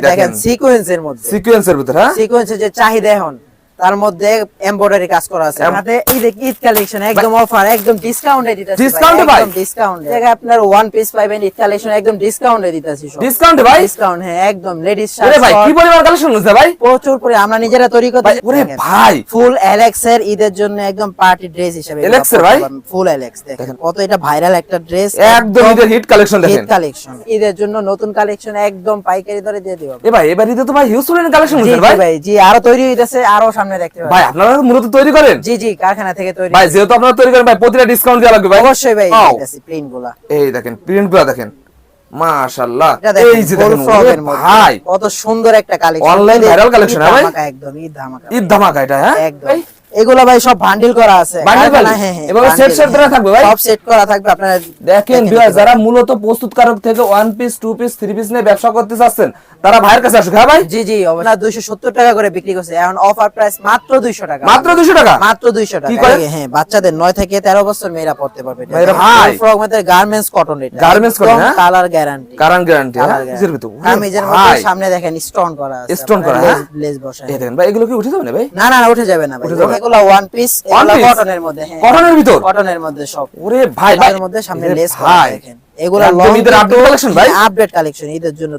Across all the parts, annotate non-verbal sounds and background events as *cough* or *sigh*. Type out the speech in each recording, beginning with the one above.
দেখেন সিকোয়েন্সের মধ্যে। সিকোয়েন্সের ভিতরে হ্যাঁ? সিকোয়েন্সের যে চাহিদা এখন। তার মধ্যে এমব্রয়ডারি কাজ করা আছে। এম- হাতে ঈদ ঈদ কালেকশন একদম অফার একদম ডিসকাউন্টে দিতেছি এ ভাই? ডিসকাউন্ট জায়গায় আপনার ওয়ান পিস পাইবেন ঈদ কালেকশন একদম ডিসকাউন্টে দিতেছি ডিসকাউন্টে ভাই? ডিসকাউন্ট হ্যাঁ একদম। লেডিস আরে ভাই কি পরিমাণ কালেকশন হচ্ছে ভাই? প্রচুর করে আমরা নিজেরা তৈরি করতে ওরে ভাই। ফুল অ্যালেক্স এর ঈদের জন্য একদম পার্টি ড্রেস হিসেবে Alex এর ভাই? ফুল অ্যালেক্স দেখেন। কত এটা ভাইরাল একটা ড্রেস একদম ঈদের হিট কালেকশন দেখেন। ঈদ কালেকশন ঈদের জন্য নতুন কালেকশন একদম পাইকারি দরে দিয়ে দিব। এ ভাই এবার ঈদে তো ভাই হিউজ পরিমাণ কালেকশন জি ভাই। ভাই জি আরও তৈরি হইতাছে আরও সামনে দেখতে ভাই আপনারা মূলত তৈরি করেন? জি জি কারখানা থেকে তৈরি ভাই যেহেতু আপনারা তৈরি করেন ভাই প্রতিটা ডিসকাউন্ট দেওয়া লাগবে ভাই। অবশ্যই ভাই প্রিন্টগুলা এই দেখেন প্রিন্টগুলো দেখেন মাশাআল্লাহ। এই যে দেখেন ভাই! কত সুন্দর একটা কালেকশন অনলাইন ভাইরাল হ্যাঁ ভাই? একদম ঈদ ধামাকা। ঈদ ধামাকা এটা হ্যাঁ? একদম। এগুলা ভাই সব বান্ডিল করা আছে। Bundle হ্যাঁ, হ্যাঁ, এভাবে set bundle, set করা হ্যাঁ। থাকবে ভাই? সব সেট করা থাকবে আপনারা দেখেন নিতে যারা। মূলত প্রস্তুতকারক থেকে one piece two piece three piece নিয়ে ব্যবসা করতে চাচ্ছেন তারা ভাইয়ের কাছে আসুক হ্যাঁ ভাই? জি জি অবশ্যই। দুইশো সত্তর টাকা করে বিক্রি করছে। এখন অফার প্রাইস মাত্র দুইশো টাকা। মাত্র দুশো টাকা? মাত্র দুইশো টাকা। কি করে? হ্যাঁ বাচ্চাদের নয় থেকে তেরো বছর মেয়েরা পড়তে পারবে। ভাইরা ভাই। ফ্রক মধ্যে গার্মেন্টস কটন এটা। Cotton, হ্যাঁ? কালার গ্যারান্টি কারণ গ্যারান্টি হ্যাঁ? কিসের ভিতর। কামিজের মধ্যে সামনে দেখেন স্টোন করা আছে। Stone করা, হ্যাঁ? লেস- বসা এই দেখেন ভাই এগুলো কি উঠে যাবে না ভাই? না না না, উঠে যাবে না। ভাই উঠে ওয়ান পিস One কটনের মধ্যে হ্যাঁ। কটনের ভিতর? কটনের মধ্যে সব। ওরে ভাই ভাই। এর মধ্যে সামনে লেস ভাই। দেখেন। লং ঈদের update collection ভাই? আপডেট কালেকশন ঈদের জন্য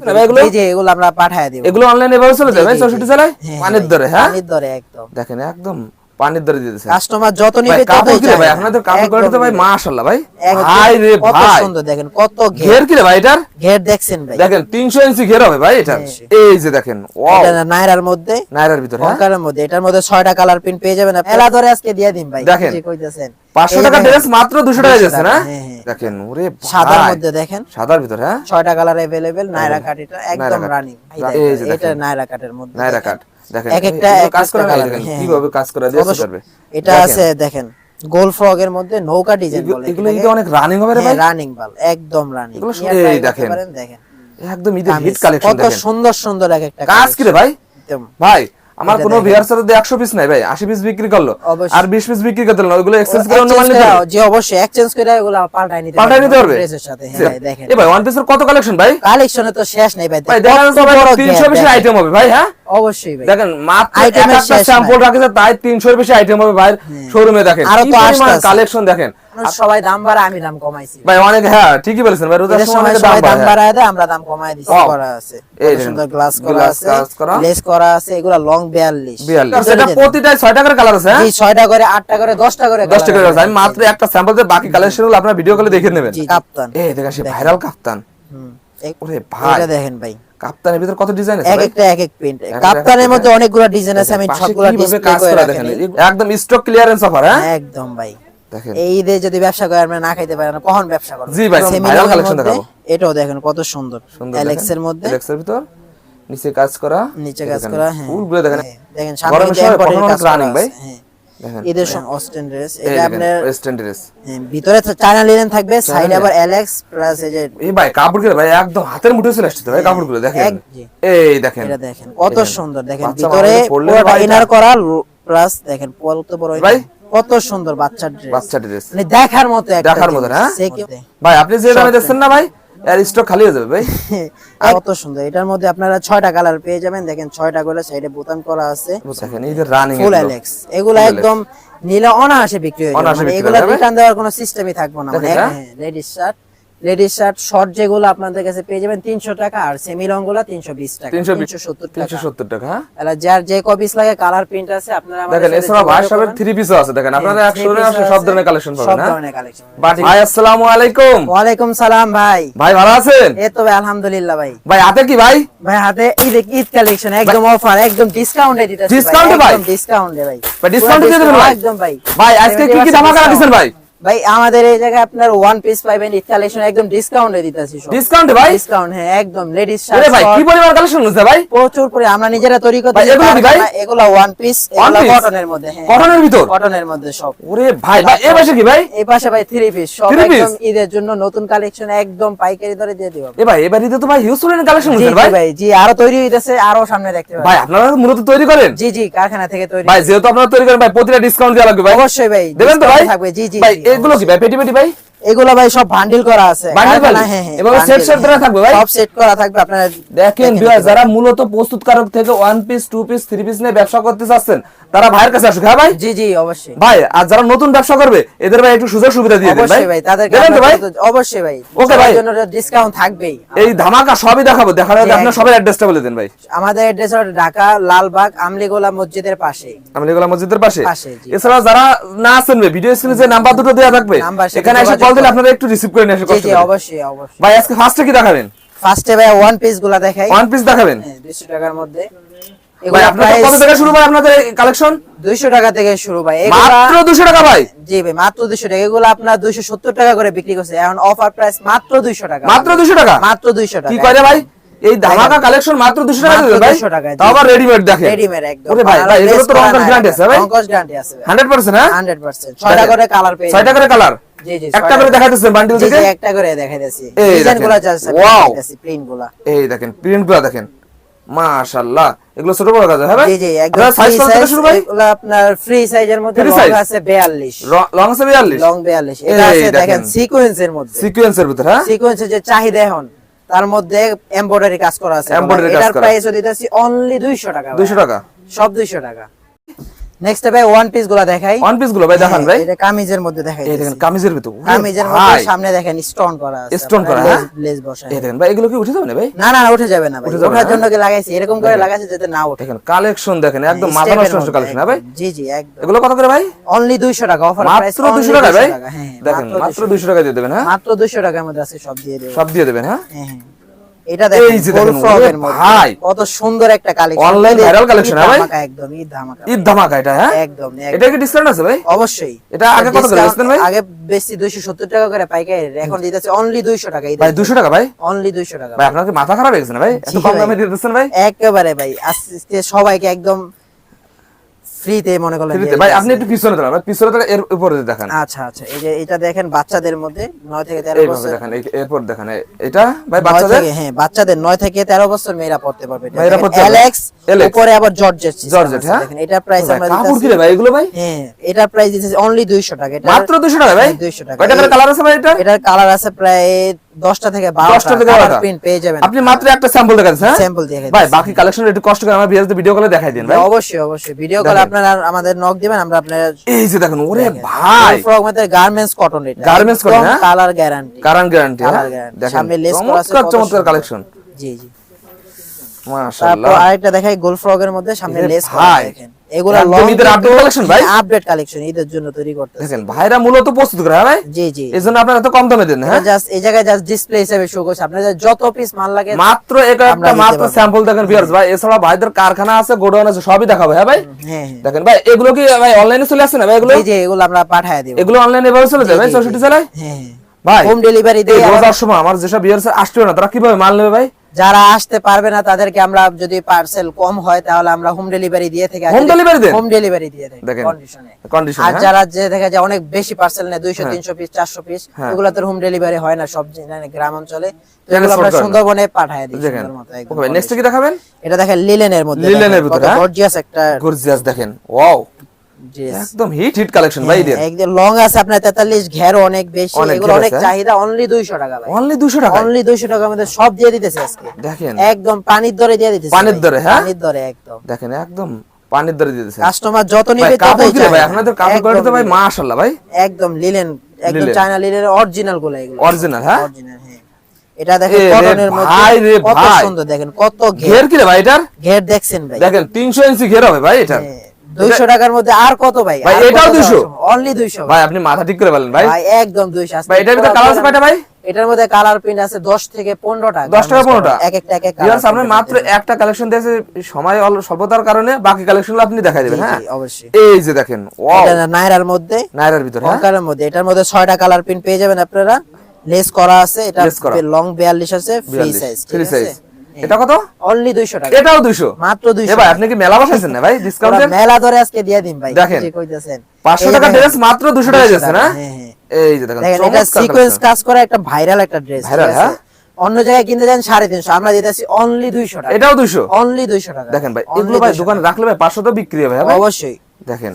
এই যে এগুলো আমরা পাঠিয়ে দেব। এগুলো অনলাইনে এভাবে চলে। জেলায়? হ্যাঁ, পানির দরে হ্যাঁ? পানির দরে একদম। দেখেন একদম পানির দরে দিতেছে। কাস্টমার যত নিবে ততই ভাই চাহিদা। আপনাদের কাপড় একদম কোয়ালিটি তো ভাই মাশাআল্লাহ ভাই। একদম। ভাই রে কত সুন্দর দেখেন কত ঘের। কি রে ভাই এটার? ঘের দেখছেন ভাই। দেখেন তিনশো ইঞ্চি ঘের হবে ভাই এটা হ্যাঁ। এই যে দেখেন ওয়াও এটা নাইরার মধ্যে? নাইরার ভিতরে হ্যাঁ? মধ্যে। এটার মধ্যে ছয়টা কালার প্রিন্ট পেয়ে যাবেন এলা ধরে আজকে দিয়ে দিন ভাই দেখেন। যে কইতেছেন। পাঁচশো এই টাকা ড্রেস মাত্র দুশো টাকা 200 যাচ্ছে না হ্যাঁ, হ্যাঁ। দেখেন ওরে সাদার ভাই। মধ্যে দেখেন সাদার ভিতরে হ্যাঁ ছয়টা কালার अवेलेबल নাইরা কাট এটা একদম cut। রানিং এই যে এটা দেখেন। নাইরা কাটের মধ্যে নাইরা দেখেন। কাট দেখেন এক একটা এগুলো এক কাজ একটা করে ভাই colour, দেখেন হ্যাঁ, কিভাবে কাজ করে দিয়ে অবশ্য- পারবে এটা আছে দেখেন গোল ফ্রগের মধ্যে নৌকা ডিজাইন এগুলো- বলে এগুলো ঈদে অনেক রানিং হবে রে ভাই রানিং বাল একদম রানিং এগুলো সব- এই দেখেন। দেখেন একদম ঈদের কামিজ, হিট কালেকশন কত দেখেন সুন্দর সুন্দর এক একটা কাজ কি রে ভাই একদম ভাই আমার কোনো দেখেন। ভিউয়ার্স সাথে একশো পিস নাই ভাই আশি পিস বিক্রি করল। আর বিশ পিস বিক্রি করতে না ওগুলো এক্সচেঞ্জ করে অন্য মাল নিতে যে অবশ্যই এক্সচেঞ্জ করে এগুলো পাল্টাই নিতে পাল্টাই নিতে পারবে? ড্রেসের সাথে। হ্যাঁ দেখেন। এ ভাই ওয়ান পিসের কত কালেকশন ভাই? কালেকশনে তো শেষ নেই ভাই ভাই দেখা কত যাচ্ছে ভাই বড় তিনশো gap আইটেম হবে ভাই হ্যাঁ? অবশ্যই ভাই। দেখেন মাত্র একটা স্যাম্পল। রাখেছে তাই তিনশোর বেশি আইটেম হবে ভাই শোরুমে দেখেন। আরও তো কালেকশন দেখেন? সবাই দাম বাড়া আমি দাম কমাইছি। ভাই অনেক হ্যাঁ ঠিকই বলেছেন ভাই রোজার সময় সময় অনেক দাম সবাই দাম হ্যাঁ। বাড়ায় দেয় আমরা দাম কমায় দিছি করা আছে। এই কত দেখেন, সুন্দর গ্লাস করা আছে লেস করা। আছে এগুলা লং 42 বিয়াল্লিশ। সেটা প্রতিটাই ছয়টা করে কালার আছে হ্যাঁ? জি 6টা করে 8টা করে 10টা করে দশটা করে আমি মাত্র একটা স্যাম্পল দিয়ে বাকি কালেকশনগুলো আপনার ভিডিও কলে দেখে নেবেন। জি কাপ্তান। এই দেখেন সে ভাইরাল কাপ্তান। হুম, ওরে ভাই। এটা দেখেন ভাই। কাপ্তানের ভিতর কত ডিজাইন আছে এক একটা এক এক প্রিন্ট কাপ্তানের মধ্যে। অনেকগুলো ডিজাইন আছে আমি সবগুলো ডিসপ্লে করে দেখেন একদম স্টক ক্লিয়ারেন্স অফার হ্যাঁ? একদম ভাই। এই ঈদে যদি ব্যবসা করে আমরা না খাইতে পারি কখন ব্যবসা করব জি ভাই, Semi viral long এর collection মধ্যে দেখাবো। এটাও দেখেন কত সুন্দর। সুন্দর অ্যালেক্স এর মধ্যে। অ্যালেক্সের ভিতর নিচে কাজ করা। নিচে কাজ করা হ্যাঁ। ফুলগুলো দেখেন। হ্যাঁ, দেখেন সামনে গরমের কিন্তু সময় embroidery কখনো কাজ রানিং ভাই? আছে, হ্যাঁ। দেখেন। ঈদের সময় অস্টেন ড্রেস এটা আপনার ওয়েস্টার্ন ড্রেস হ্যাঁ, ভিতরে চায়না লিনেন থাকবে সাইডে আবার অ্যালেক্স প্লাস এই যে এই ভাই কাপড়গুলো ভাই একদম হাতের মুঠে চলে আসছে তো ভাই কাপড়গুলো দেখেন। এই দেখেন। এটা দেখেন কত সুন্দর দেখেন ভিতরে ইনার করা প্লাস দেখেন বড় ভাই? কত সুন্দর বাচ্চার ড্রেস বাচ্চা ড্রেস মানে দেখার মতো দেখার মতো হ্যাঁ? ভাই আপনি যে দামে দিচ্ছেন না ভাই এর স্টক খালি হয়ে যাবে ভাই। *laughs* কত সুন্দর এটার মধ্যে আপনারা ছয়টা কালার পেয়ে যাবেন। দেখেন ছয়টা করে সাইডে বোতাম করা আছে। দেখেন এই যে রানিং ফুল অ্যালেক্স এগুলো একদম নিলে অনায়াসে বিক্রি হয়ে যাবে। এগুলা মানে এগুলো হয়ে। রিটার্ন দেওয়ার কোনো সিস্টেমই থাকবে না। মানে দেখেন, হ্যাঁ? শার্ট লেডিস শার্ট শর্ট যেগুলো আপনাদের কাছে পেয়ে যাবেন তিনশো টাকা আর সেমি লংগুলো তিনশো বিশ টাকা। তিনশো সত্তর তিনশো টাকা। সত্তর টাকা হ্যাঁ? তাহলে যার যে কপিস লাগে কালার প্রিন্ট আছে আপনারা দেখেন এছাড়া ভাই থ্রি পিসও আছে দেখেন আপনারা হ্যাঁ, একশো আসলে আছে, সব ধরনের কালেকশন সব পাবেন হ্যাঁ? ধরনের কালেকশন ভাই আসসালামু আলাইকুম। ওয়ালাইকুম সালাম ভাই। ভাই ভালো আছেন? এই তো ভাই আলহামদুলিল্লাহ ভাই। ভাই হাতে কি ভাই? ভাই হাতে ঈদ ঈদ কালেকশন একদম অফার একদম ডিসকাউন্টে Discount এ ভাই? ডিসকাউন্টে ভাই? ভাই, দিয়ে দেবেন ভাই? একদম ভাই। ভাই আজকে কি কি ধামাকা রাখছেন ভাই? ভাই আমাদের এই জায়গায় আপনার ওয়ান পিস পাইবেন ঈদ কালেকশন একদম ডিসকাউন্টে দিতেছি ডিসকাউন্টে ভাই? ডিসকাউন্ট হ্যাঁ একদম। লেডিস আরে ভাই কি পরিমাণ কালেকশন হচ্ছে ভাই? প্রচুর করে আমরা নিজেরা তৈরি করতে ভাই, এগুলো কি ভাই? এগুলো ওয়ান পিস এগুলো কটনের মধ্যে হ্যাঁ। কটনের ভিতর? কটনের মধ্যে সব। ওরে ভাই ভাই এ পাশে কি ভাই? এই পাশে ভাই থ্রি পিস সব একদম ঈদের জন্য নতুন কালেকশন একদম পাইকারি দরে দিয়ে দিব। এ ভাই এবার ঈদে তো ভাই হিউজ পরিমাণ কালেকশন হচ্ছে ভাই। ভাই জি আরও তৈরি হইতেছে আরও সামনে দেখতে ভাই আপনারা মূলত তৈরি করেন? জি জি কারখানা থেকে তৈরি ভাই যেহেতু আপনারা তৈরি করেন ভাই প্রতিটা ডিসকাউন্ট দেওয়া লাগবে ভাই। অবশ্যই ভাই দেবেন তো ভাই? থাকবে জি জি, এগুলো কি ভাই? পেটি পেটি ভাই? এগুলো ভাই সব বান্ডিল করা আছে হ্যাঁ, হ্যাঁ, এভাবে bundle, set করা। থাকবে ভাই? সব সেট করা থাকবে আপনারা দেখেন নিতে যারা। মূলত প্রস্তুতকারক থেকে one piece two piece three piece নিয়ে ব্যবসা করতে চাচ্ছেন তারা ভাইয়ের কাছে আসুক হ্যাঁ ভাই জি জি অবশ্যই ভাই আর যারা নতুন ব্যবসা করবে এদের ভাই একটু সুযোগ সুবিধা দিয়ে দেন ভাই অবশ্যই ভাই তাদেরকে ভাই অবশ্যই ভাই Okay ভাই। সবার জন্য ডিসকাউন্ট থাকবেই এই ধামাকা সবই দেখাবো দেখার আগে আপনার। সবাই অ্যাড্রেসটা বলে দেন ভাই আমাদের অ্যাড্রেস হলো ঢাকা লালবাগ আমলিগোলা মসজিদের পাশে আমলিগোলা মসজিদের পাশে। এছাড়া যারা না আছেন ভাই ভিডিও স্ক্রিনে যে নাম্বার দুটো দেওয়া থাকবে এখানে এসে কল দিলে আপনারা একটু রিসিভ করে নিয়ে আসে জি জি। অবশ্যই অবশ্যই। ভাই আজকে ফার্স্টে কি দেখাবেন? ফার্স্টে ভাই ওয়ান পিসগুলা দেখাই। ওয়ান পিস দেখাবেন? হ্যাঁ, 200 টাকার মধ্যে। ভাই আপনাদের কত থেকে শুরু ভাই আপনাদের কালেকশন 200 টাকা থেকে শুরু ভাই। মাত্র দুশো টাকা ভাই? জি ভাই মাত্র 200 টাকা। এগুলো আপনার 270 টাকা করে বিক্রি করছে। এখন অফার প্রাইস মাত্র 200 টাকা। মাত্র দুশো টাকা? মাত্র 200 টাকা। কি করে ভাই? এই ধামাকা কালেকশন মাত্র দুশো টাকা মাত্র ভাই? 200 টাকায়, তাও আবার রেডিমেড দেখেন। রেডিমেড একদম। ওরে ভাই ভাই এগুলো তো রং গ্যারান্টি আছে ভাই। রংকস গ্যারান্টি আছে ভাই। হান্ড্রেড পার্সেন্ট হ্যাঁ? 100% ছয়টা করে কালার পেয়ে ছয়টা করে কালার একটা করে দেখাইতেছেন বান্ডিল থেকে জি একটা করে দেখাইতেছি। ডিজাইনগুলো। Just Wow! প্রিন্টগুলা। এই দেখেন প্রিন্টগুলো দেখেন। মাশাআল্লাহ এগুলো ছোট বড় কাজ হবে জি জি একদম সাইজ কত থেকে শুরু ভাই এগুলো আপনার ফ্রি সাইজের মধ্যে লং আছে 42 লং আছে 42 লং 42 এটা আছে দেখেন। সিকোয়েন্সের মধ্যে। সিকোয়েন্সের ভিতর হ্যাঁ? সিকোয়েন্সের যে চাহিদা এখন তার মধ্যে এমব্রয়ডারি কাজ করা আছে। এটার প্রাইস দিতেছি অনলি 200 টাকা 200 টাকা? সব 200 টাকা। নেক্সট ভাই ওয়ান পিসগুলো দেখাই। ওয়ান পিসগুলো ভাই দেখান হ্যাঁ, ভাই। এটা কামিজের মধ্যে দেখাই এই দেখেন কামিজের ভিতর কামিজের মধ্যে সামনে দেখেন স্টোন করা আছে Stone করা, হ্যাঁ? লেস- বসায়। এই দেখেন ভাই এগুলো কি উঠে যাবে না ভাই? না না উঠে যাবে না ভাই। ওঠার জন্য কি লাগাইছি এরকম করে লাগাইছি যাতে না ওঠে। দেখেন কালেকশন দেখেন একদম হ্যাঁ, মাথা নষ্ট কালেকশন হ্যাঁ ভাই? জি জি একদম। এগুলো কত করে ভাই? অনলি 200 টাকা অফার প্রাইস মাত্র 200 টাকা ভাই? হ্যাঁ দেখেন মাত্র 200 টাকা দিয়ে দেবেন হ্যাঁ? মাত্র 200 টাকার মধ্যে আছে সব দিয়ে দেব সব দিয়ে দেবেন হ্যাঁ? হ্যাঁ হ্যাঁ। এটা দেখেন ভাই। কত সুন্দর একটা কালেকশন অনলাইন ভাইরাল হ্যাঁ ভাই? একদম ঈদ ধামাকা। ঈদ ধামাকা এটা হ্যাঁ? একদম। এটা কি ডিসকাউন্ট আছে ভাই? অবশ্যই। এটা আগে কত করে বেচতেন ভাই? আগে বেশি 270 টাকা করে পাইকারি এখন দিতেছে অনলি 200 টাকা ভাই 200 টাকা ভাই? অনলি 200 টাকা। ভাই আপনার কি মাথা খারাপ হয়ে গেছে না ভাই? এত কম। দামে দিতেছেন ভাই? একেবারে ভাই আজকে সবাইকে একদম ফ্রিতে মনে করলেন ভাই আপনি একটু পিছনে দাঁড়ান পিছনে এর উপরে দেখান। আচ্ছা আচ্ছা এই যে এটা দেখেন বাচ্চাদের মধ্যে 9 থেকে 13 বছর দেখান এরপর দেখান এটা? ভাই নয় বাচ্চাদের? থেকে হ্যাঁ বাচ্চাদের 9 থেকে 13 বছর মেয়েরা পড়তে পারবে। এটা। অ্যালেক্স উপরে আবার জর্জেট জর্জেট হ্যাঁ? দেখেন এটা প্রাইস আমরা কাপড় কি ভাই এগুলো ভাই? হ্যাঁ এটার প্রাইস দিতেছি অনলি 200 টাকা এটা মাত্র 200 টাকা ভাই? 200 টাকা। কয়টা করে এই- কালার আছে ভাই এটা এটার কালার আছে প্রায় 10টা থেকে 12টা 10টা থেকে কালার 12টা। প্রিন্ট পেয়ে যাবেন। আপনি মাত্র একটা স্যাম্পল দেখাচ্ছেন হ্যাঁ? স্যাম্পল দিয়ে ভাই বাকি কালেকশন একটু কষ্ট করে আমার বিয়ারদের ভিডিও কলে দেখাই দিন ভাই। অবশ্যই অবশ্যই। ভিডিও কল আপনারা আমাদের নক দিবেন আমরা আপনার এই যে দেখেন ওরে ভাই। ফ্রক মধ্যে গার্মেন্টস কটন এটা। হ্যাঁ? কালার গ্যারান্টি গ্যারান্টি হ্যাঁ। দেখেন সামনে করা আছে, চমৎকার। কালেকশন জি জি। মাশাআল্লাহ। তারপর আরেকটা দেখাই গোল ফ্রকের মধ্যে সামনে লেস। দেখেন। এগুলা লং ঈদের update collection ভাই? আপডেট কালেকশন ঈদের জন্য তৈরি করতেছে। দেখেন ভাইরা মূলত প্রস্তুত করে হ্যাঁ ভাই? জি জি। এই আপনারা এত কম দামে দেন হ্যাঁ? জাস্ট এই জায়গায় জাস্ট ডিসপ্লে হিসেবে শো করছে। আপনাদের যত পিস মাল লাগে মাত্র এক একটা মাত্র স্যাম্পল দেখেন ভিউয়ার্স ভাই। এছাড়া ভাইদের কারখানা আছে গোডাউন আছে সবই দেখাবো হ্যাঁ ভাই? হ্যাঁ দেখেন ভাই এগুলো কি ভাই অনলাইনে চলে আসছে না ভাই এগুলো? এগুলো আমরা পাঠায় দিব। এগুলো অনলাইনে এভাবে চলে যায় ভাই। জেলায়? হ্যাঁ হোম ডেলিভারি দিয়ে রোজার সময় আমার যেসব ভিউয়ার্স আসবে না তারা কীভাবে মাল নেবে ভাই? যারা আসতে পারবে না তাদেরকে আমরা যদি পার্সেল কম হয় তাহলে আমরা হোম ডেলিভারি দিয়ে থেকে delivery দেন? হোম ডেলিভারি দিয়ে থাকি কন্ডিশনে আর যারা যে দেখা যায় অনেক বেশি পার্সেল নেয় দুইশো হ্যাঁ। তিনশো পিস চারশো পিস হ্যাঁ। এগুলো তো হোম ডেলিভারি হয় না সব জায়গায়, গ্রাম অঞ্চলে এগুলো আমরা সুন্দরবনে পাঠায় দিই দেখেন সুন্দর মতো একদম নেক্সট কি দেখাবেন এটা দেখেন লিলেনের মধ্যে লিনেনের ভিতরে, হ্যাঁ? গর্জিয়াস একটা গর্জিয়াস দেখেন ওয়াও। একদম হিট হিট কালেকশন ভাই হ্যাঁ, একদম লং আছে আপনার 43 ঘের অনেক বেশি এগুলো অনেক চাহিদা অনলি 200 টাকা ভাই। অনলি 200 টাকা অনলি 200 টাকার মধ্যে সব দিয়ে দিতেছে আজকে। দেখেন। একদম পানির দরে দিয়ে দিতেছে পানির দরে, হ্যাঁ? পানির দরে একদম। দেখেন একদম পানির দরে দিয়ে দিয়েছেন কাস্টমার যত নিবে ততই ভাই আপনাদের কাপড় কোয়ালিটি তো ভাই মাশাআল্লাহ ভাই। একদম লিলেন একদম চায়না অরিজিনালগুলো এগুলো। Original, হ্যাঁ? অরিজিনাল হ্যাঁ। এটা দেখেন কটনের মধ্যে কত সুন্দর দেখেন কত ঘের। ঘের কি রে ভাই এটার? ঘের দেখছেন ভাই। দেখেন 300 ইঞ্চি ঘের হবে ভাই এটা দুইশো টাকার মধ্যে আর কত ভাই? ভাই, এটাও 200? অনলি দুইশো ভাই আপনি মাথা ঠিক করে বলেন ভাই। ভাই একদম দুইশো ভাই এটার ভিতরে কালার আছে কয়টা ভাই? এটার মধ্যে কালার প্রিন্ট আছে দশ থেকে পনেরোটা। 10 টাকা 15টা এক একটা এক এক আপনি print মাত্র একটা কালেকশন দিয়েছে সময় স্বল্পতার কারণে বাকি কালেকশনগুলো আপনি দেখাই দিবেন হ্যাঁ? অবশ্যই। এই যে দেখেন ওয়াও এটা নাইরার মধ্যে নাইরার ভিতরে হ্যাঁ? মধ্যে। এটার মধ্যে ছয়টা কালার প্রিন্ট পেয়ে যাবেন আপনারা। লেস করা আছে এটা লং 42 আছে ফ্রি সাইজ ফ্রি সাইজ এটা কত? অনলি 200 টাকা। এটাও 200 মাত্র 200 ভাই আপনি কি মেলা বসাইছেন না ভাই? ডিসকাউন্ট মেলা ধরে আজকে দিয়ে দিন ভাই দেখেন। কি যে 500 টাকা ড্রেস মাত্র 200 টাকা যাচ্ছে না? হ্যাঁ, হ্যাঁ। এই যে দেখেন এটা সিকোয়েন্স কাজ করা একটা ভাইরাল একটা ড্রেস Viral, হ্যাঁ? অন্য জায়গায় কিনতে যান সাড়ে তিনশো আমরা দিতেছি অনলি দুইশো টাকা। এটাও 200 অনলি দুইশো টাকা। দেখেন ভাই এগুলো ভাই দোকানে রাখলে ভাই 500 তো বিক্রি হবে হ্যাঁ ভাই? অবশ্যই। দেখেন।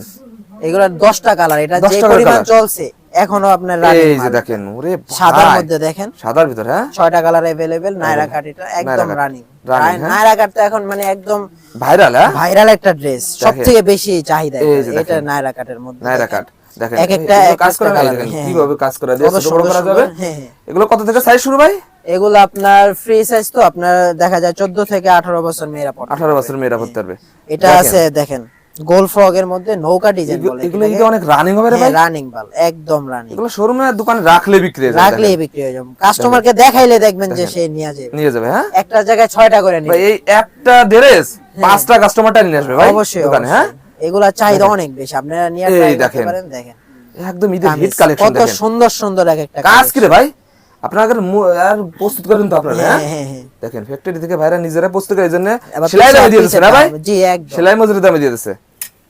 এগুলো দশটা কালার এটা 10 যে পরিমাণ চলছে। এখনও আপনার এই যে দেখেন ওরে সাদার মধ্যে দেখেন। সাদার ভিতর হ্যাঁ? ছয়টা কালার অ্যাভেলেবেল নাইরা কাট এটা একদম রানিং হ্যাঁ? নাইরা কাট তো এখন মানে একদম ভাইরাল হ্যাঁ? ভাইরাল একটা ড্রেস সব থেকে বেশি চাহিদা এটা। নাইরা কাটের মধ্যে নাইরা কাট দেখেন এক একটা এগুলো কাজ করা দেখেন হ্যাঁ, কীভাবে কাজ করা? বড় সুন্দর করা যাবে? হ্যাঁ, হ্যাঁ। এগুলো কত থেকে সাইজ শুরু ভাই? এগুলো আপনার ফ্রি সাইজ তো আপনার দেখা যায় চোদ্দ থেকে আঠারো বছর মেয়েরা পড়ে আঠারো বছর মেয়েরা পড়তে পারবে। এটা আছে দেখেন। গোল ফ্রগ এর মধ্যে নৌকা ডিজাইন বলে এগুলো অনেক রানিং হবে রে ভাই? রানিং বাল একদম রানিং এগুলো শোরুমে দোকানে রাখলে বিক্রি হয়ে যাবে দেখেন। বিক্রি হয়ে যাবে। কাস্টমারকে দেখাইলে দেখবেন যে সে নিয়ে যাবে। নিয়ে যাবে হ্যাঁ? একটা জায়গায় ছয়টা করে ভাই নিবে। এই একটা ড্রেস পাঁচটা কাস্টমারটা নিয়ে আসবে ভাই অবশ্যই দোকানে হ্যাঁ। এগুলা চাহিদা অনেক বেশি। আপনারা নিয়ে দেখেন। পারেন দেখেন। একদম ঈদের হিট। কালেকশন কত সুন্দর সুন্দর এক একটা কাজ কি রে ভাই? আপনাদের আর প্রস্তুত করেন তো আপনারা হ্যাঁ? হ্যাঁ হ্যাঁ হ্যাঁ। দেখেন ফ্যাক্টরি থেকে ভাইরা নিজেরা প্রস্তুত করে এই জন্য সেলাই দামে দিয়ে দিচ্ছে না ভাই? জি একদম। সেলাই মজুরি দামে দিয়ে দিচ্ছে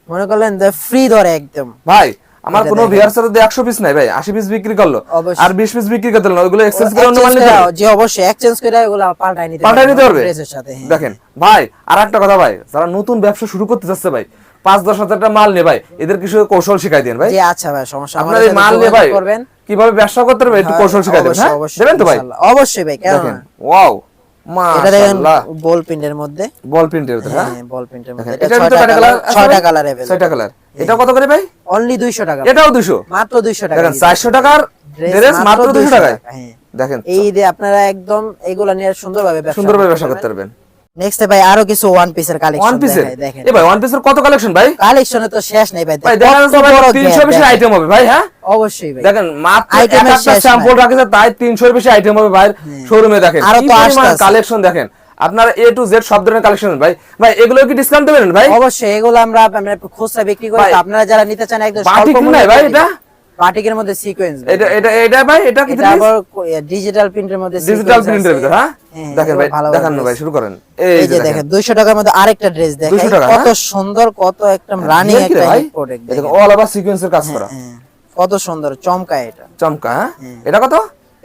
মনে করলেন যে ফ্রি ধরে একদম। ভাই আমার কোনো। ভিয়ার্স যদি একশো পিস নাই ভাই আশি পিস বিক্রি করল আর বিশ পিস বিক্রি করতে হলো ওগুলো এক্সচেঞ্জ করে অন্য মাল নিতে করে- অবশ্যই এক্সচেঞ্জ করে এগুলা পাল্টাই নিতে পাল্টাই নিতে পারবে? ড্রেসের সাথে হ্যাঁ। দেখেন ভাই আর একটা কথা ভাই যারা নতুন ব্যবসা শুরু করতে যাচ্ছে ভাই পাঁচ দশ হাজার টাকা মাল নিয়ে ভাই এদের কিছু কৌশল শিখাই দেন ভাই। আচ্ছা ভাই সমস্যা আপনার আমাদের মাল যোগাযোগ ভাই করবেন। কীভাবে ব্যবসা করতে হবে একটু কৌশল শিখাই অবশ্যই, হ্যাঁ? দেবেন তো ভাই? অবশ্যই ভাই কেন ওয়াও। এটা দেখেন মাশাআল্লাহ বল প্রিন্টের মধ্যে বল প্রিন্টের ভিতরে হ্যাঁ হ্যাঁ বল প্রিন্টের দেখেন মধ্যে এটা এটার ভিতরে ছয়টা কয়টা কালার কালার আছে ছয়টা ভাই? কালার अवेलेबल ছয়টা কালার এটা কত করে ভাই অনলি 200 টাকা এটাও দুশো মাত্র 200 টাকা দেখেন দিয়ে চারশো টাকার Dress ড্রেস মাত্র দুশো 200 টাকায় হ্যাঁ দেখেন এই ঈদে আপনারা একদম এগুলা নিয়ে সুন্দরভাবে ব্যবসা সুন্দরভাবে ব্যবসা করতে পারবেন নেক্সট ভাই আরও কিছু ওয়ান পিসের ওয়ান পিসের দেখেন। এ ভাই ওয়ান পিসের কত কালেকশন ভাই? কালেকশনে তো শেষ নেই ভাই ভাই বেশি আইটেম হবে ভাই হ্যাঁ? অবশ্যই ভাই। দেখেন মাত্র এক Item এর একটা স্যাম্পল রাখেছে তাই তিনশোর বেশি আইটেম হবে ভাই শোরুমে দেখেন। আরও তো। কালেকশন আপনার এ টু জেড সব ধরনের কালেকশন ভাই। ভাই এগুলো কি ডিসকাউন্ট দেবেন ভাই? অবশ্যই এগুলো আমরা আমরা খুচরা বিক্রি করি আপনারা যারা নিতে চান একদম স্বল্প মূল্যে ভাই এটা? বাটিকের মধ্যে সিকোয়েন্স এটা এটা এটা ভাই এটা কি এটা আবার ডিজিটাল প্রিন্টের মধ্যে ডিজিটাল প্রিন্টের ভিতর হ্যাঁ? হ্যাঁ, দেখেন ভাই দেখান ভাই শুরু করেন। এই যে দেখেন। 200 টাকার মধ্যে আরেকটা ড্রেস দেখেন। কত হ্যাঁ? সুন্দর কত একদম রানিং একটা প্রোডাক্ট দেখেন। অল ওভার সিকোয়েন্সের কাজ করা। কত সুন্দর চমকা এটা। চমকা হ্যাঁ। এটা কত?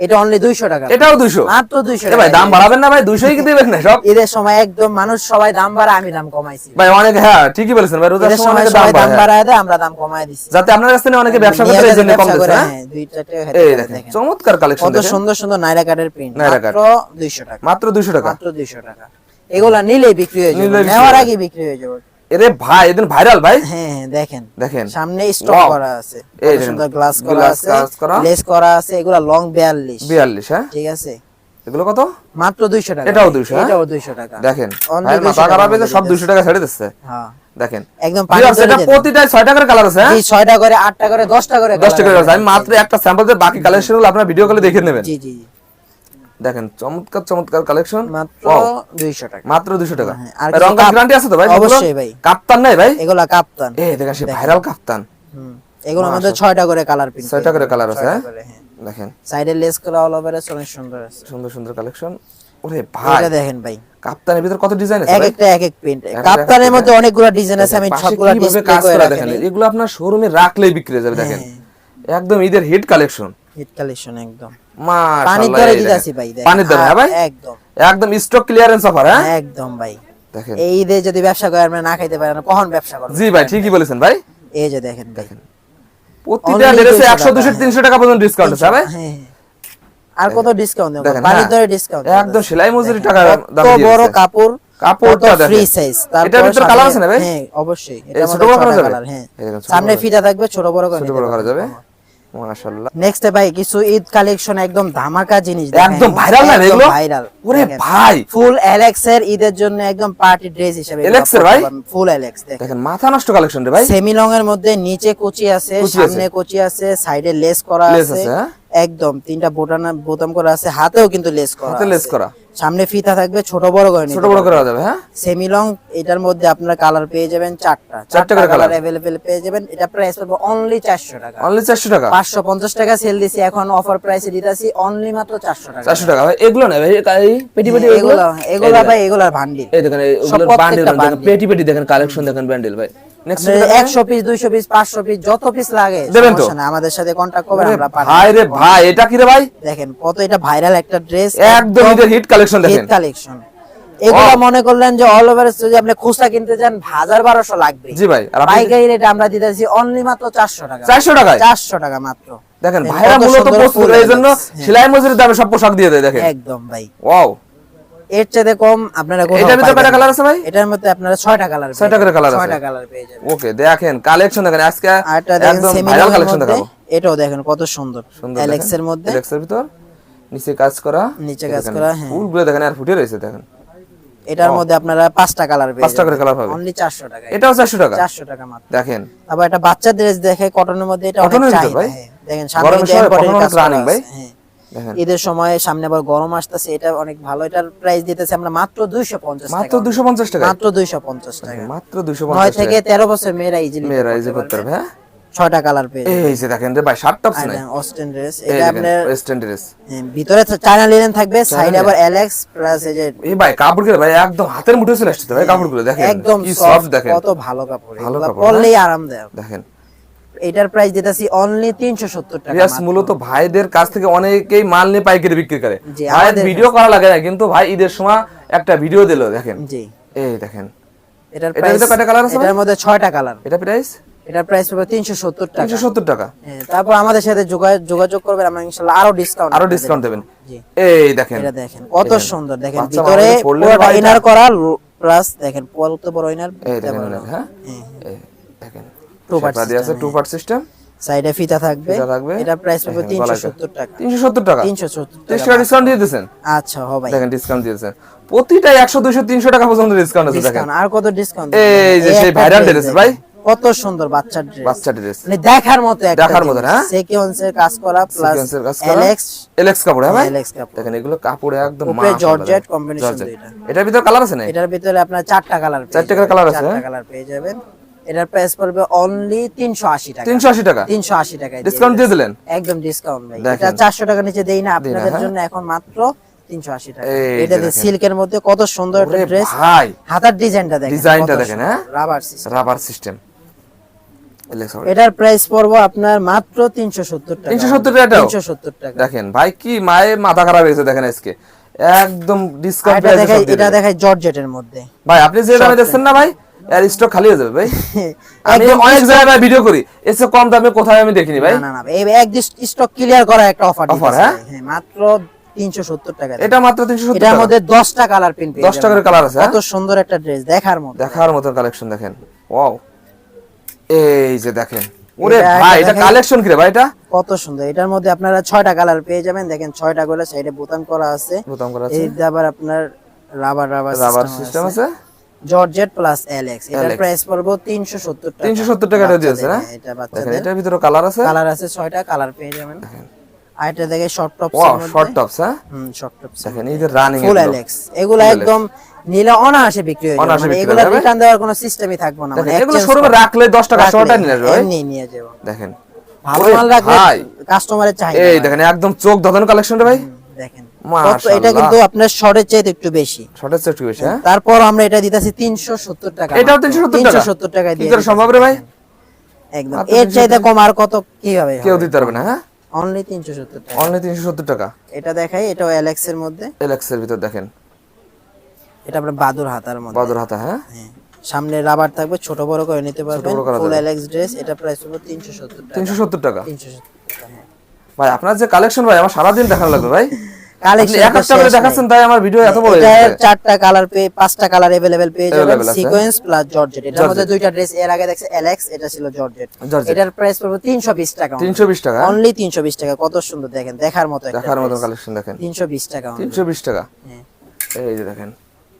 এটা অনলি 200 টাকা। এটাও দুশো মাত্র 200 টাকা ভাই দাম বাড়াবেন না ভাই? দুশোই কি দেবেন না সব? ঈদের সময় একদম মানুষ সবাই দাম বাড়ায় আমি দাম কমাইছি। ভাই অনেক হ্যাঁ ঠিকই বলেছেন ভাই রোজার সময় সময় দাম দাম বাড়ায় হ্যাঁ। দেয় আমরা দাম কমায় দিছি। যাতে আপনার কাছ অনেকে ব্যবসা করতে এই জন্য কম ব্যবসা করে, হ্যাঁ? হ্যাঁ, এই দেখেন দেখেন। চমৎকার কালেকশন কত সুন্দর সুন্দর নাইরা কাটের প্রিন্ট মাত্র 200 টাকা। মাত্র দুশো টাকা। মাত্র 200 টাকা। এগুলা নিলেই বিক্রি হয়ে যাবে নেওয়ার আগে বিক্রি হয়ে যাবে। এরে ভাই এদিন ভাইরাল ভাই। হ্যাঁ হ্যাঁ দেখেন। দেখেন। সামনে স্টক করা আছে। সুন্দর গ্লাস করা আছে করা। লেস করা আছে এগুলা লং 42 বিয়াল্লিশ হ্যাঁ? ঠিক আছে। এগুলো কত? মাত্র 200 টাকা। এটাও 200, হ্যাঁ? এটাও 200 টাকা। দেখেন। ভাই মাথা খারাপ সব দিতেছে। দুশো টাকা ছেড়ে দিচ্ছে। হ্যাঁ। দেখেন। একদম এটা প্রতিটাই ছয় টাকার কালার আছে হ্যাঁ? জি 6টা করে 8টা করে 10টা করে দশ টাকা colour আছে। আমি মাত্র একটা স্যাম্পল দিয়ে বাকি কালেকশনগুলো আপনার ভিডিও কলে দেখে নেবেন। জি জি। দেখেন চমৎকার চমৎকার কালেকশন মাত্র 200 টাকা। মাত্র দুশো টাকা। হ্যাঁ, গ্যারান্টি আছে তো ভাই? অবশ্যই ভাই। কাপ্তান নাই ভাই? এগুলা কাপ্তান। এই দেখেন সে ভাইরাল কাপ্তান। হুম মধ্যে 6টা করে কালার প্রিন্ট করে কালার আছে হ্যাঁ? হ্যাঁ। দেখেন। সাইডে লেস করা অল ওভার আছে অনেক সুন্দর আছে। সুন্দর সুন্দর কালেকশন ওরে ভাই। এটা দেখেন ভাই। কাপ্তানের ভিতর কত ডিজাইন আছে এক একটা এক এক প্রিন্ট কাপ্তানের মধ্যে অনেকগুলো ডিজাইন আছে আমি সবগুলো ডিসপ্লে করে দেখেন এগুলো আপনার শোরুমে রাখলেই বিক্রি হয়ে যাবে দেখেন। একদম ঈদের হিট কালেকশন হিট কালেকশন একদম দরে দিতাছি ভাই দরে হ্যাঁ ভাই? একদম। একদম স্টক ক্লিয়ারেন্স অফার হ্যাঁ? একদম ভাই। দেখেন। এই ঈদে যদি ব্যবসা না খাইতে কখন ব্যবসা জি ভাই ঠিকই বলেছেন ভাই। এই যে দেখেন ভাই। প্রতিটা Only ড্রেসে 200 একশো দুশো টাকা, পর্যন্ত ডিসকাউন্ট আছে হ্যাঁ ভাই? হ্যাঁ হ্যাঁ। আর কত ডিসকাউন্ট দেব হ্যাঁ। দরে ডিসকাউন্ট একদম সেলাই মজুরি টাকা দাম দিয়ে বড় কাপড় কাপড়টা ফ্রি। সাইজ এটার ভিতর কালার আছে না ভাই? হ্যাঁ অবশ্যই। এটা ছোট বড় করা যাবে? হ্যাঁ। সামনে। ফিতা থাকবে ছোট বড় করে ছোট বড় করা যাবে? মাশাআল্লাহ। নেক্সট ভাই কিছু ঈদ কালেকশন একদম ধামাকা জিনিস একদম ভাইরাল না এগুলো? ভাইরাল ওরে ভাই। ফুল এলেক্স এর ঈদের জন্য একদম পার্টি ড্রেস হিসেবে ভাই? ফুল এলেক্স দেখেন। দেখেন মাথা নষ্ট কালেকশন রে ভাই। সেমি লং এর মধ্যে নিচে কুচি আছে সামনে কুচি আছে সাইডে লেস করা আছে। আছে, হ্যাঁ? একদম তিনটা বোতাম বোতাম করা আছে হাতেও কিন্তু লেস করা হাতে লেস আছে। করা। সামনে ফিতা থাকবে ছোট বড় করে ছোট বড় করা যাবে হ্যাঁ সেমি লং এটার মধ্যে আপনারা কালার পেয়ে যাবেন চারটা চারটা করে কালার colour। अवेलेबल পেয়ে যাবেন এটা প্রাইস পড়বে অনলি 400 টাকা অনলি চারশো টাকা 550 টাকা সেল দিছি এখন অফার প্রাইসে দিতাছি অনলি মাত্র 400 টাকা চারশো টাকা ভাই এগুলো না ভাই এই পেটি পেটি এগুলো এগুলো ভাই এগুলার ভান্ডিল এই দেখেন সব এগুলোর বান্ডিল প্রত্যেকটা দেখেন bundle। পেটি পেটি দেখেন কালেকশন দেখেন বান্ডিল ভাই নেক্সট একশো পিস দুইশো পিস পাঁচশো পিস যত পিস লাগে দেবেন সমস্যা নাই, আমাদের সাথে কন্ট্যাক্ট করবেন আমরা ভাই রে ভাই এটা কি রে ভাই? দেখেন কত এটা ভাইরাল একটা ড্রেস একদম ঈদের হিট কালেকশন দেখেন। কালেকশন এগুলো মনে করলেন যে অল ওভার যদি আপনি খুচরা কিনতে যান হাজার বারোশো লাগবে। জি ভাই পাইকারি রেট আমরা দিতেছি অনলি মাত্র চারশো টাকা। চারশো টাকায়? চারশো টাকা মাত্র। দেখেন ভাইরা মূলত প্রস্তুত full জন্য। সেলাই মজুরির দামে সব পোশাক দিয়ে দেয় দেখেন। একদম ভাই। ওয়াও এর চাইতে কম আপনারা কোথাও এটার ভিতরে কয়টা কালার আছে ভাই? এটার মধ্যে আপনারা ছয়টা কালার ছয়টা করে colour আছে। ছয়টা কালার পেয়ে যাবেন। ওকে দেখেন কালেকশন দেখেন আজকে এটা একদম ভাইরাল কালেকশন দেখাবো। এটাও দেখেন কত সুন্দর। অ্যালেক্স এর মধ্যে। এলেক্সের ভিতর নিচে কাজ করা। নিচে কাজ করা, হ্যাঁ। ফুলগুলো দেখেন আর ফুটে রয়েছে দেখেন। এটার মধ্যে আপনারা পাঁচটা কালার পেয়ে পাঁচটা করে কালার পাবে অনলি চারশো টাকা এটাও চারশো টাকা? চারশো টাকা মাত্র। দেখেন। আবার একটা বাচ্চা ড্রেস দেখে কটনের মধ্যে এটা অনেক চাহিদা হ্যাঁ। দেখেন সামনে embroidery কটন কাজ করা ভাই। হ্যাঁ। দেখেন ঈদের সময় সামনে আবার গরম আসতেছে এটা অনেক ভালো। এটার প্রাইস দিতেছে আমরা মাত্র দুইশো পঞ্চাশ মাত্র দুশো পঞ্চাশ টাকা? মাত্র দুইশো পঞ্চাশ টাকা। মাত্র দুশো নয় থেকে তেরো বছর মেয়েরা ইজিলি মেয়েরা যে করতে পারবে। হ্যাঁ? ছয়টা কালার পেয়ে এই যে দেখেন রে ভাই শার্ট টপস নাই? অস্টেন ড্রেস এটা আপনার ওয়েস্টার্ন ড্রেস হ্যাঁ, ভিতরে চায়না লিনেন থাকবে সাইডে আবার অ্যালেক্স প্লাস এই যে এই ভাই কাপড়গুলো ভাই একদম হাতের মুঠে চলে আসছে ভাই কাপড়গুলো দেখেন। একদম সফট দেখেন। কত ভালো কাপড় ভালো কাপড়, পরলেই আরামদায়ক। দেখেন। এটার প্রাইস দিতেছি অনলি তিনশো সত্তর টাকা রিয়াজ মূলত ভাইদের কাছ থেকে অনেকেই মাল নিয়ে পাইকারি বিক্রি করে। ভাই ভিডিও করা লাগে না কিন্তু ভাই ঈদের সময় একটা ভিডিও দিল দেখেন। জি। এই দেখেন। এটার এটার প্রাইস ভিতরে কয়টা colour আছে এটার মধ্যে ছয়টা কালার এটা প্রাইস এটার প্রাইস পড়বে তিনশো সত্তর টাকা। তিনশো সত্তর টাকা। হ্যাঁ, তারপর আমাদের সাথে যোগা- যোগাযোগ করবেন আমরা আরও ডিসকাউন্ট আরও ডিসকাউন্ট দেবেন। এই দেখেন। এটা দেখেন কত সুন্দর দেখেন ভিতরে পুরোটা ইনার করা প্লাস দেখেন কত বড় ইনার হ্যাঁ? এই দেখেন Two part শেপা দিয়ে আছে টু পার্ট সিস্টেম সাইডে ফিতা থাকবে। ফিতা থাকবে। এটার প্রাইস পড়বে দেখেন, তিনশো গলায় সত্তর টাকা। তিনশো সত্তর টাকা। তিনশো সত্তর তিরিশ টাকা টাকা ডিসকাউন্ট দিয়ে দিয়েছেন আচ্ছা হ ভাই। দেখেন ডিসকাউন্ট দিয়েছেন প্রতিটা একশো দুইশো তিনশো টাকা পর্যন্ত ডিসকাউন্ট আছে দেখেন। আর কত ডিসকাউন্ট এই যে সেই viral dress ভাই। কত সুন্দর ড্রেস বাচ্চা ড্রেস মানে দেখার মতো একটা দেখার মতো, হ্যাঁ? কাজ করা প্লাস এলেক্স কাপড় হ্যাঁ ভাই? অ্যালেক্স কাপড়। দেখেন এগুলো কাপড়ে একদম জর্জেট এটার ভিতর কালার আছে না এটার ভিতরে আপনার চারটা কালার চারটে colour আছে, চারটা হ্যাঁ? কালার পেয়ে যাবেন। এটার প্রাইস পড়বে অনলি তিনশো আশি টাকা। তিনশো আশি টাকা? তিনশো আশি টাকায় ডিসকাউন্ট দিয়ে দিলেন? একদম ডিসকাউন্ট ভাই। এটা চারশো টাকা নিচে দেই না আপনাদের হ্যাঁ? জন্য এখন মাত্র টাকা। এটা সিল্কের মধ্যে কত সুন্দর একটা ওরে ড্রেস ভাই। হাতার ডিজাইনটা দেখেন ডিজাইনটা দেখেন, হ্যাঁ? রাবার সিস্টেম রাবার সিস্টেম এটার প্রাইস পড়ব আপনার মাত্র টাকা। 370 টাকা টাকা। দেখেন ভাই কি মাথা খারাপ হয়েছে দেখেন আজকে। একদম ডিসকাউন্ট এটা দেখাই জর্জেটের মধ্যে। ভাই আপনি যে দামে দিচ্ছেন না ভাই? এর স্টক খালি হয়ে যাবে ভাই। *laughs* আমি অনেক জায়গায় ভিডিও করি। এসে কম দামে কোথায় আমি দেখিনি ভাই। না না এই এক স্টক ক্লিয়ার করা একটা অফার দিতেছে হ্যাঁ? মাত্র তিনশো সত্তর টাকা এটা মাত্র তিনশো সত্তর এটার টাকা। মধ্যে দশটা কালার প্রিন্ট 10টা করে কালার আছে, হ্যাঁ? কত সুন্দর একটা ড্রেস দেখার মতো। দেখার মতো কালেকশন দেখেন। ওয়াও এই যে দেখেন। ওরে ভাই এটা কালেকশন কি রে ভাই এটা? কত সুন্দর। এটার মধ্যে আপনারা ছয়টা কালার পেয়ে যাবেন। দেখেন ছয়টা করে সাইডে বোতাম করা আছে। বোতাম করা আছে। এই আবার আপনার রাবার রাবার রাবার সিস্টেম আছে। জর্জেট প্লাস এলএক্স এটার প্রাইস পড়ব 370 টাকা। 370 টাকা না? হ্যাঁ, এটা বাচ্চাদের। এটার ভিতরে কালার আছে? কালার আছে ছয়টা কালার পেয়ে যাবেন। দেখে short tops wow short tops হ্যাঁ? হুম শর্ট টপস দেখেন এই যে রানিং ফুল এলএক্স এগুলো একদম নিলে অনায়াসে বিক্রি হয়ে যাবে। মানে এগুলো রিটার্ন দেওয়ার কোনো সিস্টেমই থাকবে না। মানে এগুলো শোরুমে রাখলে 10 টাকা রাখলে, 100 টাকা নিয়ে এমনি নিয়ে যাব। দেখেন। ভালো মাল রাখলে কাস্টমারের চাহিদা এই দেখেন একদম চোখ ধাঁধানো কালেকশন রে ভাই। দেখেন। এটা কিন্তু আপনার শর্টের চাইতে একটু বেশি। শর্টের চেয়ে একটু বেশি হ্যাঁ? তারপর আমরা এটা দিতেছি 370 টাকা। এটাও মাত্র। 370 টাকা? 370 টাকায় দিয়ে করে সম্ভব রে ভাই? একদম। এর 370 চাইতে কম আর কত কীভাবে কেউ দিতে পারবে না হ্যাঁ? অনলি 370 টাকা। অনলি 370 টাকা? এটা দেখাই এটাও অ্যালেক্স এর মধ্যে। এর ভিতর দেখেন। এটা আপনার বাদুর হাতার মধ্যে। বাদর হাতা হ্যাঁ? হ্যাঁ। সামনে রাবার থাকবে ছোট বড় করে নিতে পারবেন। ফুল ড্রেস এটা প্রাইস হলো 370 টাকা। 370 টাকা? 370 টাকা হ্যাঁ। ভাই আপনার যে কালেকশন ভাই আমার সারাদিন দেখানো লাগবে ভাই। আপনি কালেকশন এক একটা করে দেখাচ্ছেন তাই আমার ভিডিও এত বড় হয়ে এটার যাচ্ছে চারটা কালার পেয়ে পাঁচটা কালার अवेलेबल পেয়ে যাবেন Available আছে। সিকোয়েন্স প্লাস জর্জেট এটার মধ্যে Georgette। দুইটা ড্রেস এর আগে দেখছে অ্যালেক্স এটা ছিল জর্জেট Georgette। এটার প্রাইস পড়বে 320 টাকা 320 টাকা হ্যাঁ? অনলি 320 টাকা কত সুন্দর দেখেন দেখার মতো একটা দেখার মতো dress। কালেকশন দেখেন 320 টাকা only। 320 টাকা হ্যাঁ। এই যে দেখেন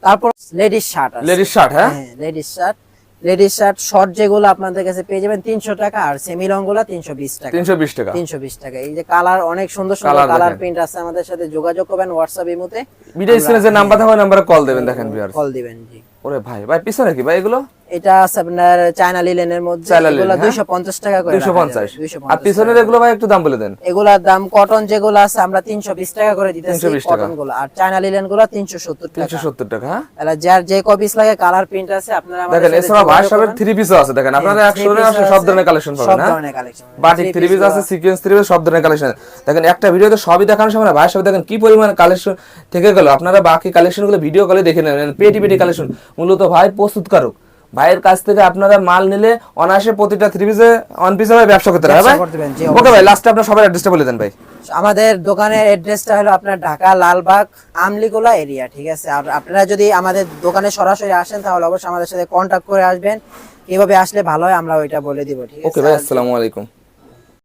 তারপর লেডিস শার্ট আছে লেডিস শার্ট হ্যাঁ হ্যাঁ ladies shirt ladies shirt short যেগুলো আপনাদের কাছে পেয়ে যাবেন 300 টাকা আর সেমি লংগুলো 320 টাকা। 320 টাকা। 320 টাকা। এই যে কালার অনেক সুন্দর সুন্দর কালার প্রিন্ট আছে আমাদের সাথে যোগাযোগ করবেন হোয়াটসঅ্যাপ ইমোতে। ভিডিও স্ক্রিনে যে নাম্বার থাকে ওই নাম্বারে কল দেবেন দেখেন ভিউয়ার্স কল দিবেন জি। ওরে ভাই ভাই পিছনে কি ভাই এগুলো? এটা আছে আপনার চায়না লিলেনের মধ্যে এগুলো হ্যাঁ? 250 টাকা করে 250 250 আর পিছনের এগুলো ভাই একটু দাম বলে দেন। এগুলার দাম কটন যেগুলো আছে আমরা 320 টাকা করে দিতেছি কটনগুলো। আর চায়না লিলেনগুলো 370 টাকা। 370 টাকা হ্যাঁ? এলা যার যে কপিস লাগে কালার প্রিন্ট আছে আপনারা আমাদের দেখেন এছাড়া ভাই যোগাযোগ সবের পিসও আছে দেখেন আপনারা এক three শোরুমে piece আসলে আছে, সব ধরনের কালেকশন হ্যাঁ? ধরনের কালেকশন বাটিক থ্রি পিস আছে সিকোয়েন্স থ্রি পিস সব ধরনের কালেকশন দেখেন একটা ভিডিওতে সবই দেখানোর সময় না, ভাই সব দেখেন কি পরিমাণ কালেকশন থেকে গেল। আপনারা বাকি কালেকশনগুলো ভিডিও কলে দেখে নেবেন পেটি পেটি কালেকশন মূলত ভাই প্রস্তুত প্রস্তুতকারক। ভাইয়ের কাছ থেকে আপনারা মাল নিলে অনায়াসে প্রতিটা থ্রি পিসে ওয়ান পিসে ভাই ব্যবসা করতে পারবে ওকে ভাই? লাস্টে আপনার সবার অ্যাড্রেসটা বলে দেন ভাই। আমাদের দোকানের অ্যাড্রেসটা হলো আপনার ঢাকা লালবাগ আমলিগোলা এরিয়া ঠিক আছে? আর আপনারা যদি আমাদের দোকানে সরাসরি আসেন তাহলে অবশ্যই আমাদের সাথে কন্ট্যাক্ট করে আসবেন। এভাবে আসলে ভালো হয় আমরা ওইটা বলে দিব ঠিক আছে? ওকে ভাই আসসালামু আলাইকুম।